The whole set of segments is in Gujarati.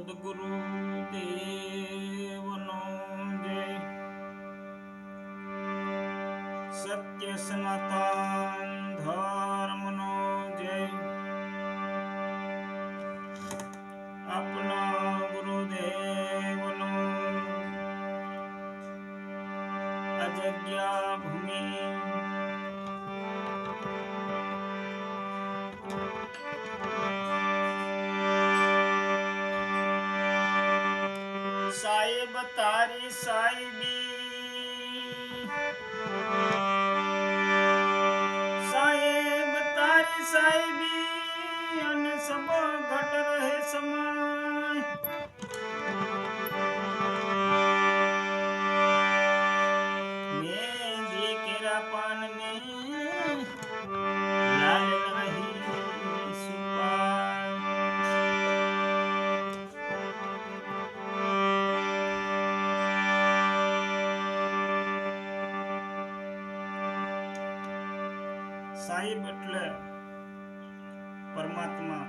સદગુરુ દેવનો જય સત્ય સનાતન સાહેબ તારી સાહેબી સાહેબ એટલે પરમાત્મા.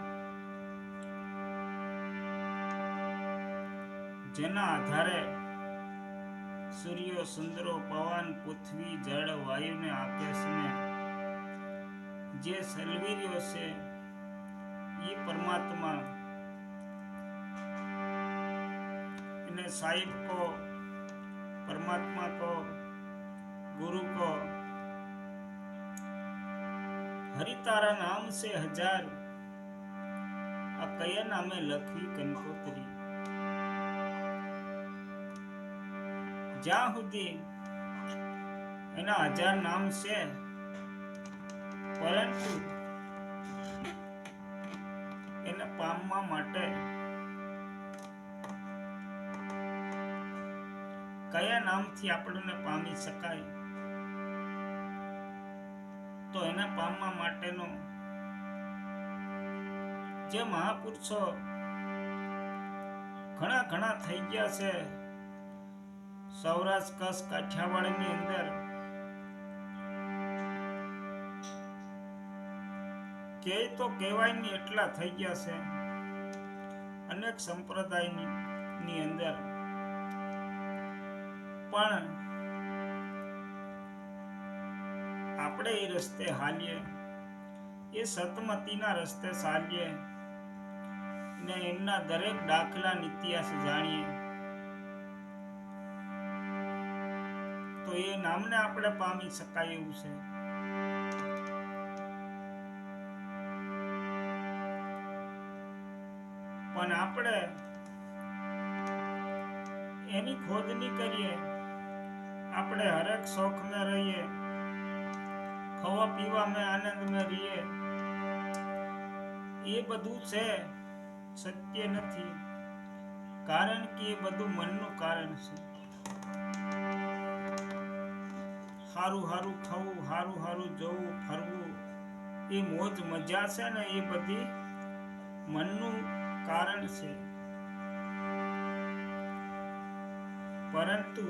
જેના આધારે સૂર્ય, ચંદ્રો, પવન, પૃથ્વી, જળ, વાયુને આકાશને જે સલવી રહ્યો છે એ પરમાત્મા. એને સાહેબ કો પરમાત્મા કો ગુરુ કો હરિ તારા નામ છે હજાર. આ કયા નામે લખી કંકોત્રી જ્યાં સુધી એના હજાર નામ છે, પરંતુ એને પામવા માટે કયા નામથી આપણને પામી શકાય? તો એને પામવા માટેનો જે મહાપુરુષો ઘણા ઘણા થઈ ગયા છે સૌરાષ્ટ્ર કચ્છ, કાઠિયાવાડની અંદર. કે તો કહેવાય નહીં એટલા થઈ ગયા છે, અનેક સંપ્રદાયની અંદર. પણ આપણે એ રસ્તે હાલીએ. એ સતમતીના રસ્તે ચાલીએ ને એમના દરેક દાખલા ઇતિહાસ જાણીએ. તો એ નામને આપણે પામી શકાય એવું છે. પણ આપણે એની ખોદ નહીં કરીએ. આપણે હરેક શોખ में રહીએ. ખાવા પીવા મે આનંદ મે રહીએ. એ બધું છે સત્ય નથી. કારણ કે એ બધું મનનું કારણ છે. હારું હારું ખાવું, હારું હારું જવું, ફરવું, એ મોજ મજા છે ને એ બધી મનનું કારણ છે. પરંતુ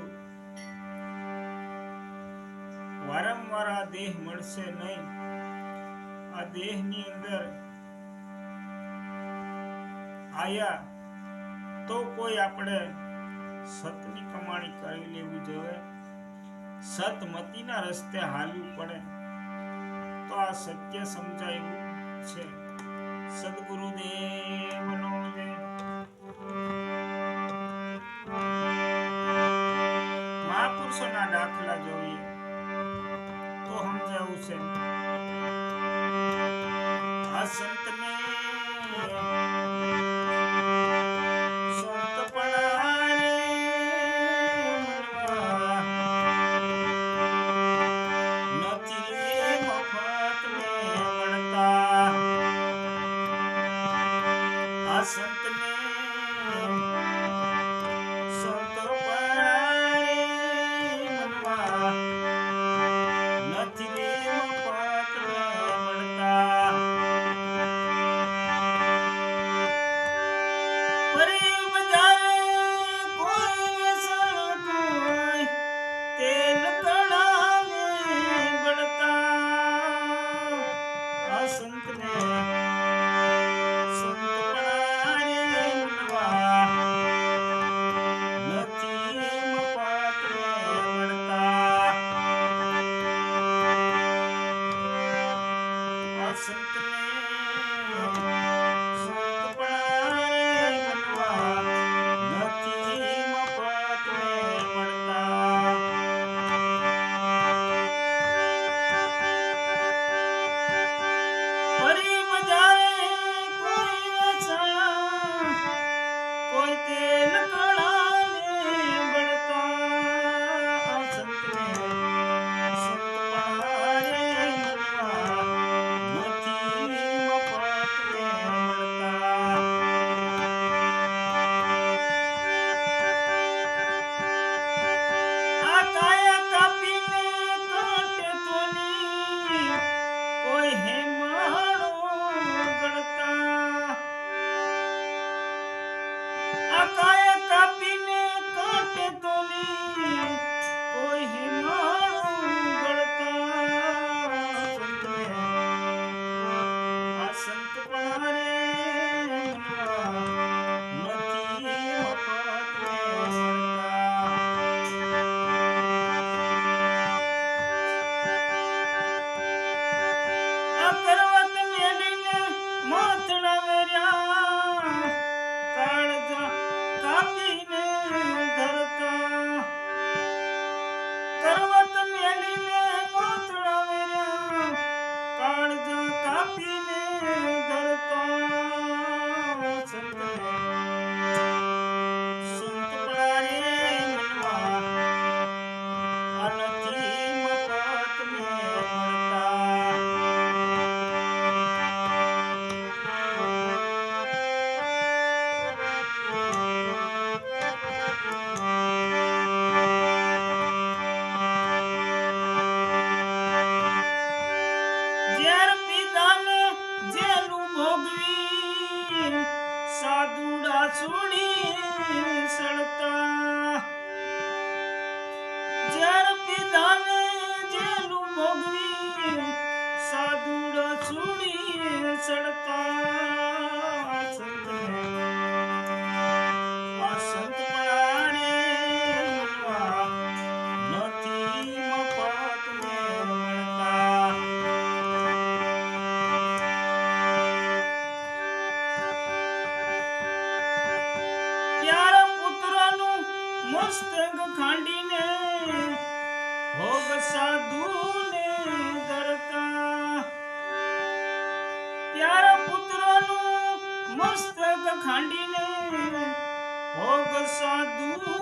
વારંવાર આ દેહ મળશે નહીં. આ દેહની અંદર આયા તો કોઈ આપણે સતની કમાણી કરી લેવી જોઈએ. સતમતીના રસ્તે હાલવું પડે. તો આ સત્ય સમજાયું છે. સદગુરુદેવનો જય મહાપુરુષોના દાખલા જોઈએ. સમજાવું છે આ સંતને something else. સાધુડા સુણી સળતા. જર પિતાને જેલું ભોગવી સાધુડા સુણી સળતા. só duas.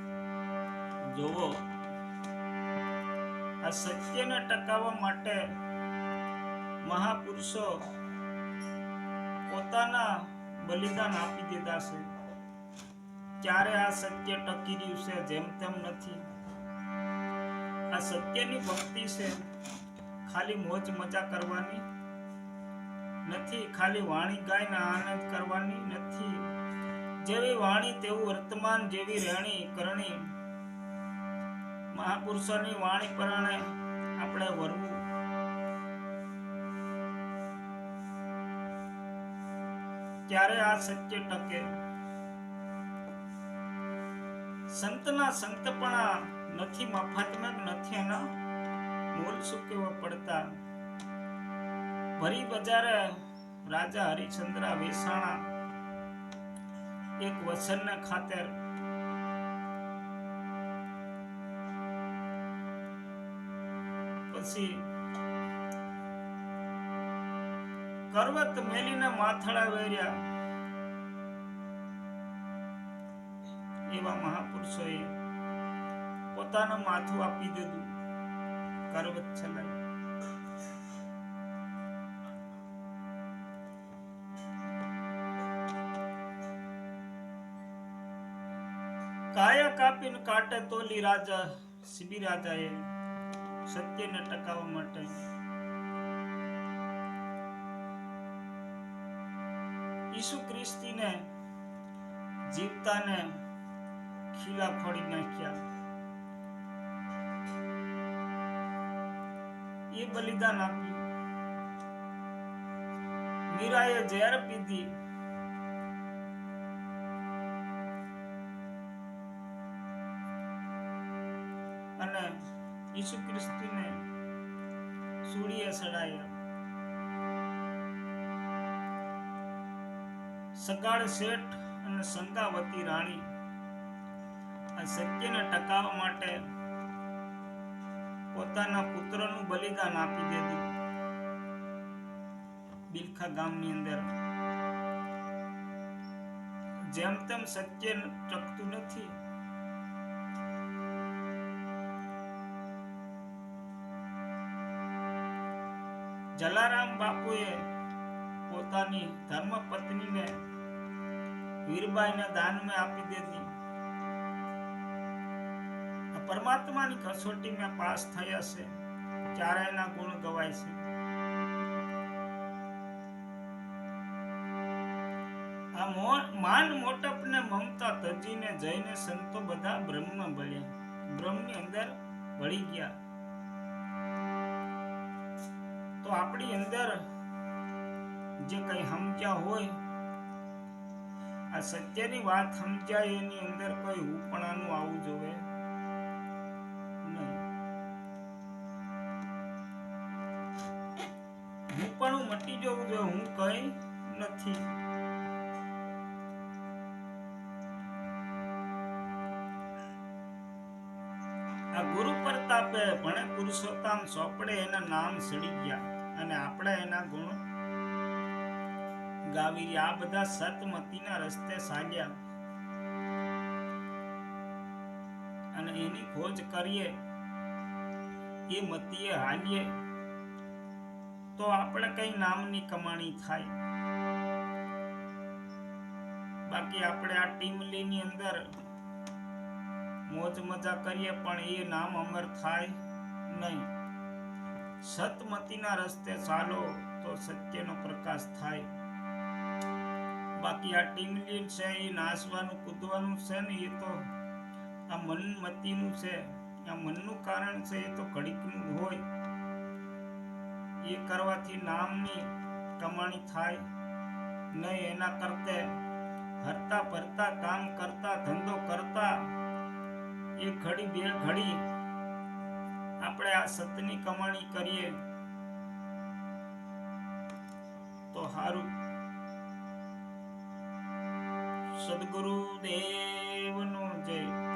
જોવો આ સત્યને ટકાવવા માટે મહાપુરુષો પોતાના બલિદાન આપી દીધા છે. ક્યારે આ સત્ય ટકી રહ્યું છે જેમ તેમ નથી. આ સત્યની ભક્તિ છે ખાલી મોજ મજા કરવાની નથી, ખાલી વાણી ગાઈને આનંદ કરવાની નથી. જેવી વાણી તેવું વર્તમાન જેવી રહેણી કરણી મહાપુરુષોની વાણી પ્રમાણે આપણે વરવું. ત્યારે આ સત્ય ટકે. સંતના સંતપણા નથી મફતમાં નથી એના મૂળ શું કેવા પડતા? ભરી બજારે રાજા હરિચંદ્ર વેસાણા એક વચનને ખાતર પછી કરવત મેલીને માથડા વેર્યા. એવા મહાપુરુષોએ પોતાનું માથું આપી દીધું. કરવત ચલાવી કાયા કાપીને કાટે તોલી રાજા શિબી રાજાએ સત્યને ટકાવવા માટે. ઈસુ ખ્રિસ્તીને જીવતાને ખીલા ફોડી નાખ્યા. એ બલિદાન આપ્યું. મીરાએ ઝેર પીધી. અને ઈસુ ખ્રિસ્તીને સૂળીએ સડાયા. સગાળ શેઠ અને સંગાવતી રાણી આ સત્યને ટકાવવા માટે પોતાના પુત્રનું બલિદાન આપી દીધું. બિલખા ગામની અંદર. જેમ તેમ સત્ય ટકતું નથી જલારામ બાપુએ પોતાની ધર્મ પત્નીને વીરબાઈને દાનમાં આપી દીધી. પરમાત્માની કસોટીમાં પાસ થયા છે. એના ગુણ ગવાય છે. આ માન મોટપને મમતા તજીને જઈને સંતો બધા બ્રહ્મ ભળ્યા બ્રહ્મની અંદર ભળી ગયા. તો આપણી અંદર જે કઈ સમજ્યા હોય, આ સત્યની વાત સમજાય એની અંદર કોઈ ઉપણાનું આવવું જોવે નહીં. પણ મટી જવું જોઈએ, હું કઈ નથી. આ ગુરુ પ્રતાપે ભણે પુરુષોત્તમ સોપડે એના નામ સડી ગયા. અને આપણે એના ગુણ ગાવી. આ બધા સતમતીના રસ્તે સાગ્યા અને એની ખોજ કરીએ. એ મતીએ હાલીએ. તો આપણે કઈ નામની કમાણી થાય? બાકી આપણે આ ટીમલીની અંદર મોજ મજા કરીએ, પણ એ નામ અમર થાય નહીં. સતમતીના રસ્તે ચાલો તો સત્યનો પ્રકાશ થાય. બાકી આ ટીમલીન છે, એ નાસવાનું, કૂદવાનું છે ને એ તો આ મનમતીનું છે. આ મનનું કારણ છે, એ તો ઘડીકનું હોય. એ કરવાથી નામની કમાણી થાય. નહીં, એના કરતે હરતા ફરતા, કામ કરતા, ધંધો કરતા એક ઘડી બે ઘડી આપણે આ સતની કમાણી કરીએ તો સારું સદગુરુ દેવનો જય.